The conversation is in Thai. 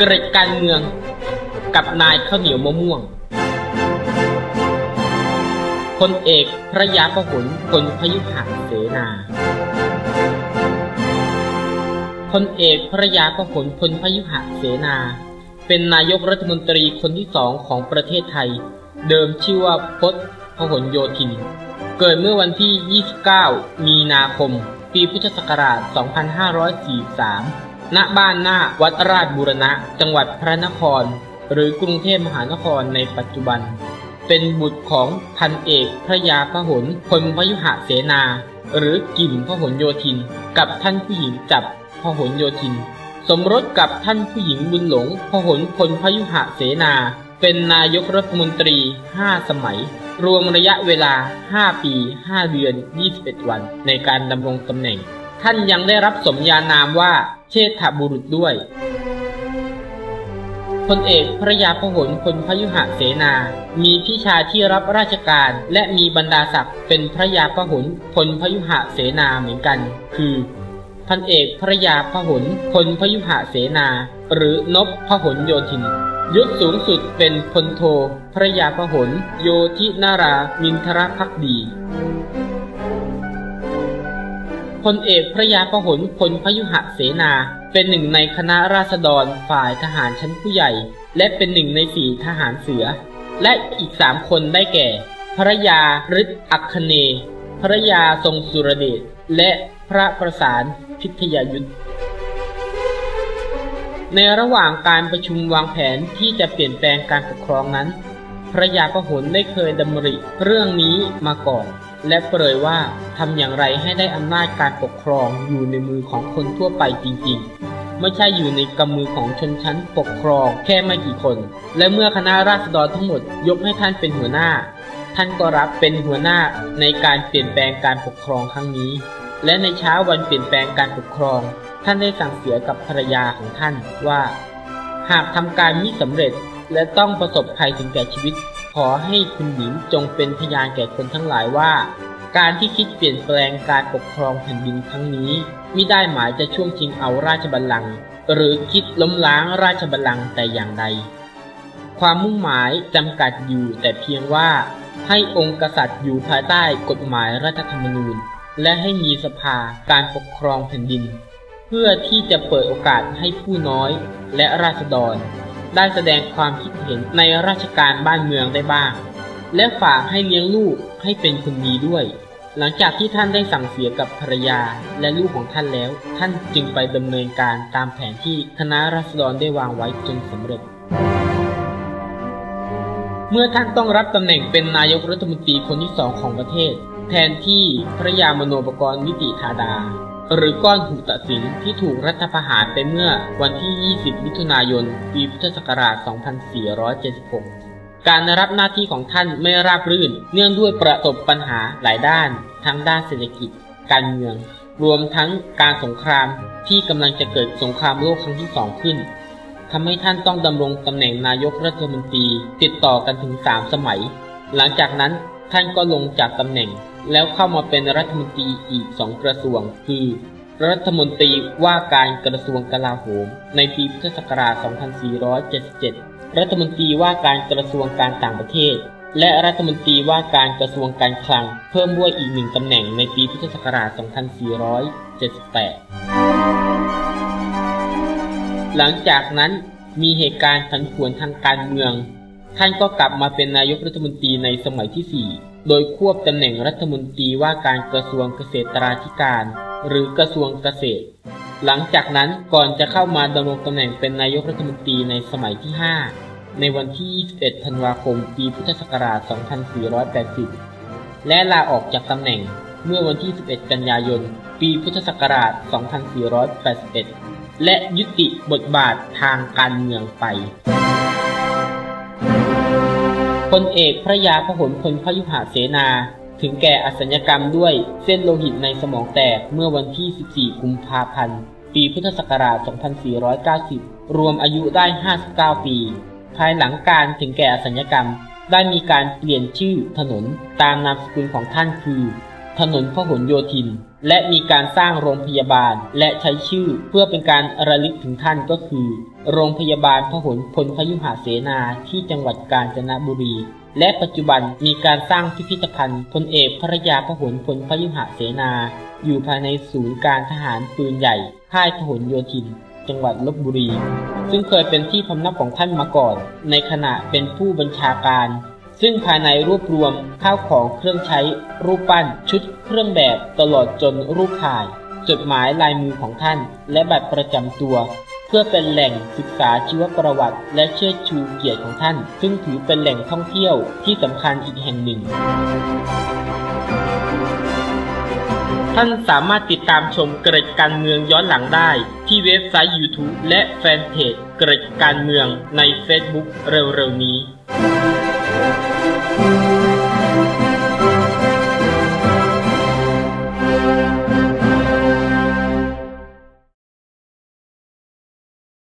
เกร็ดการเมือง กับนายข้าวเหนียวมะม่วงพลเอกพระยาประหลพลพยุหะเสนาพลเอกพระยาประหลพลพยุหะเสนา เป็นนายกรัฐมนตรีคนที่สองของประเทศไทย เดิมชื่อว่าพศพหลโยธิน เกิดเมื่อวันที่ 29 มีนาคม ปีพุทธศักราช 2543 ณบ้านหน้าวัดราชบูรณะ จังหวัดพระนคร หรือกรุงเทพมหานครในปัจจุบัน เป็นบุตรของพันเอกพระยาพหลพลพยุหะเสนา หรือกิ่มพหลโยธิน กับท่านผู้หญิงจับพหลโยธิน สมรสกับท่านผู้หญิงบุญหลงพหลพลพยุหะเสนา เป็นนายกรัฐมนตรี 5 สมัย รวมระยะเวลา 5 ปี 5 เดือน 21 วัน ในการดำรงตำแหน่ง ท่านยังได้รับสมญานามว่า เชษฐบุรุษด้วยพลเอกพระยาพหลพลพยุหะเสนา มีพี่ชายที่รับราชการ และมีบรรดาศักดิ์เป็นพระยาพหลพลพยุหะเสนาเหมือนกัน คือพันเอกพระยาพหลพลพยุหะเสนา หรือนพพหลโยธินยศสูงสุดเป็นพลโทพระยาพหลโยธินารามินทรพักดี พลเอกพระยาพหลพลพยุหะเสนา เป็นหนึ่งในคณะราษฎรฝ่ายทหารชั้นผู้ใหญ่ และเป็นหนึ่งในสี่ทหารเสือ และอีกสามคนได้แก่ภระยาฤทธิ์อัคคเนภระยาทรงสุรเดช และพระประสานพิทยายุทธในระหว่างการประชุมวางแผนที่จะเปลี่ยนแปลงการปกครองนั้น พระยาพหลได้เคยดำริเรื่องนี้มาก่อน และเปรยว่าทำอย่างไรให้ได้อำนาจการปกครองอยู่ในมือของคนทั่วไปจริงๆ ไม่ใช่อยู่ในกำมือของชนชั้นปกครองแค่ไม่กี่คน และเมื่อคณะราษฎรทั้งหมดยกให้ท่านเป็นหัวหน้า ท่านก็รับเป็นหัวหน้าในการเปลี่ยนแปลงการปกครองครั้งนี้ และในเช้าวันเปลี่ยนแปลงการปกครอง ท่านได้สั่งเสียกับภรรยาของท่านว่า หากทำการมิสำเร็จและต้องประสบภัยถึงแก่ชีวิต ขอให้คุณหญิงจงเป็นพยานแก่คนทั้งหลายว่า การที่คิดเปลี่ยนแปลงการปกครองแผ่นดินครั้งนี้มิได้หมายจะช่วงชิงเอาราชบัลลังก์หรือคิดล้มล้างราชบัลลังก์แต่อย่างใด ความมุ่งหมายจำกัดอยู่แต่เพียงว่า ให้องค์กษัตริย์อยู่ภายใต้กฎหมายรัฐธรรมนูญ และให้มีสภาการปกครองแผ่นดิน เพื่อที่จะเปิดโอกาสให้ผู้น้อยและราษฎร ได้แสดงความคิดเห็นในราชการบ้านเมืองได้บ้าง และฝากให้เลี้ยงลูกให้เป็นคนดีด้วย หลังจากที่ท่านได้สั่งเสียกับภรรยาและลูกของท่านแล้ว ท่านจึงไปดำเนินการตามแผนที่คณะราษฎรได้วางไว้จนสำเร็จ เมื่อท่านต้องรับตำแหน่งเป็นนายกรัฐมนตรีคนที่สองของประเทศ แทนที่พระยามโนปกรณ์นิติธาดา หรือก้อนหูตัดสินที่ถูกรัฐประหารไปเมื่อวันที่ 20 มิถุนายน ปีพุทธศักราช 2476 การรับหน้าที่ของท่านไม่ราบรื่น เนื่องด้วยประสบปัญหาหลายด้าน ทั้งด้านเศรษฐกิจ การเมือง รวมทั้งการสงครามที่กำลังจะเกิดสงครามโลกครั้งที่สองขึ้นทำให้ท่านต้องดำรงตำแหน่งนายกรัฐมนตรีติดต่อกันถึง 3 สมัย หลังจากนั้น ท่านก็ลงจากตำแหน่ง แล้วเข้ามาเป็นรัฐมนตรีอีกสองกระทรวง คือ รัฐมนตรีว่าการกระทรวงกลาโหม ในปีพุทธศักราช 2477 รัฐมนตรีว่าการกระทรวงการต่างประเทศ และรัฐมนตรีว่าการกระทรวงการคลัง เพิ่มด้วยอีกหนึ่งตำแหน่งในปีพุทธศักราช 2478 หลังจากนั้นมีเหตุการณ์ผันผวนทางการเมือง ท่านก็กลับมาเป็นนายกรัฐมนตรีในสมัยที่ 4 โดยควบตำแหน่งรัฐมนตรีว่าการกระทรวงเกษตราธิการ หรือกระทรวงเกษตร หลังจากนั้นก่อนจะเข้ามาดำรงตำแหน่งเป็นนายกรัฐมนตรีในสมัยที่ 5 ในวันที่ 21 ธันวาคม ปีพุทธศักราช 2480 และลาออกจากตำแหน่งเมื่อวันที่ 11 กันยายน ปีพุทธศักราช 2481 และยุติบทบาททางการเมืองไป ลเอกพระยาพหลพลพยุหะเสนา ถึงแก่อสัญญกรรมด้วยเส้นโลหิตในสมองแตกเมื่อวันที่ 14 กุมภาพันธ์ ปีพุทธศักราช 2490 รวมอายุได้ 59 ปี ภายหลังการถึงแก่อสัญญกรรมได้มีการเปลี่ยนชื่อถนนตามนามสกุลของท่านคือ ถนนพหลโยธิน และมีการสร้างโรงพยาบาลและใช้ชื่อเพื่อเป็นการระลึกถึงท่านก็คือ โรงพยาบาลพหลพลพยุหเสนาที่จังหวัดกาญจนบุรี และปัจจุบันมีการสร้างพิพิธภัณฑ์พลเอกพระยาพหลพลพยุหเสนา อยู่ภายในศูนย์การทหารปืนใหญ่ ค่ายพหลโยธิน จังหวัดลบบุรี ซึ่งเคยเป็นที่พำนักของท่านมาก่อน ในขณะเป็นผู้บัญชาการซึ่งภายในรวบรวมข้าวของเครื่องใช้ รูปปั้น ชุด เครื่องแบบตลอดจนรูปถ่าย จดหมายลายมือของท่าน และบัตรประจำตัว เพื่อเป็นแหล่งศึกษาชีวประวัติ และเชิดชูเกียรติของท่าน ซึ่งถือเป็นแหล่งท่องเที่ยวที่สำคัญอีกแห่งหนึ่ง ท่านสามารถติดตามชมเกร็ดการเมืองย้อนหลังได้ ที่เว็บไซต์ YouTube และแฟนเพจเกร็ดการเมืองใน Facebook เร็วๆนี้